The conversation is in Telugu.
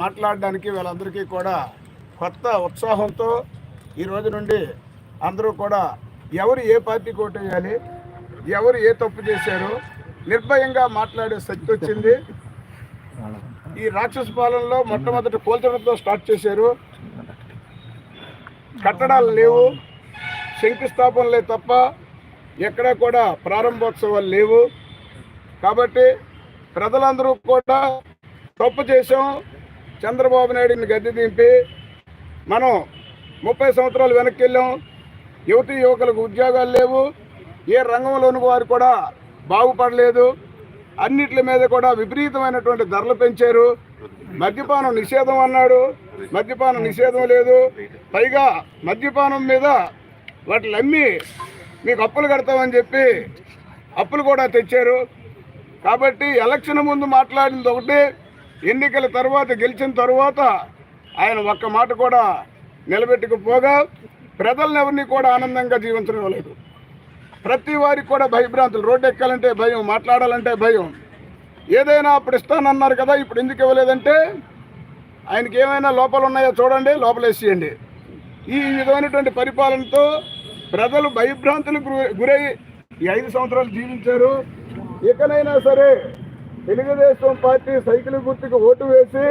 మాట్లాడడానికి వీళ్ళందరికీ కూడా కొత్త ఉత్సాహంతో ఈ రోజు నుండి అందరూ కూడా ఎవరు ఏ పార్టీకి ఓటు ఎవరు ఏ తప్పు చేశారు నిర్భయంగా మాట్లాడే శక్తి వచ్చింది. ఈ రాక్షస పాలనలో మొట్టమొదటి కూల్చడంతో స్టార్ట్ చేశారు. కట్టడాలు లేవు శంకుస్థాపనలే తప్ప ఎక్కడ కూడా ప్రారంభోత్సవాలు లేవు. కాబట్టి ప్రజలందరూ కూడా తప్పు చేసాం చంద్రబాబు నాయుడిని గద్దె దింపి మనం ముప్పై సంవత్సరాలు వెనక్కి వెళ్ళాం యువతి యువకులకు ఉద్యోగాలు లేవు. ఏ రంగంలోని వారు కూడా బాగుపడలేదు. అన్నిటి మీద కూడా విపరీతమైనటువంటి ధరలు పెంచారు. మద్యపానం నిషేధం అన్నాడు. మద్యపానం నిషేధం లేదు. పైగా మద్యపానం మీద వాటిని అమ్మి మీకు అప్పులు కడతామని చెప్పి అప్పులు కూడా తెచ్చారు. కాబట్టి ఎలక్షన్ ముందు మాట్లాడింది ఒకటి. ఎన్నికల తర్వాత గెలిచిన తర్వాత ఆయన ఒక్క మాట కూడా నిలబెట్టుకుపోగా ప్రజలను ఎవరిని కూడా ఆనందంగా జీవించడం లేదు ప్రతి వారికి కూడా భయభ్రాంతులు. రోడ్డు ఎక్కాలంటే భయం మాట్లాడాలంటే భయం. ఏదైనా అప్పుడు ఇస్తానన్నారు కదా ఇప్పుడు ఎందుకు ఇవ్వలేదంటే ఆయనకి ఏమైనా లోపాలు ఉన్నాయో చూడండి లోపలేసేయండి. ఈ విధమైనటువంటి పరిపాలనతో ప్రజలు భయభ్రాంతులకు గురై- గురై ఈ ఐదు సంవత్సరాలు జీవించారు. ఇకనైనా సరే తెలుగుదేశం పార్టీ సైకిల్ గుర్తుకు ఓటు వేసి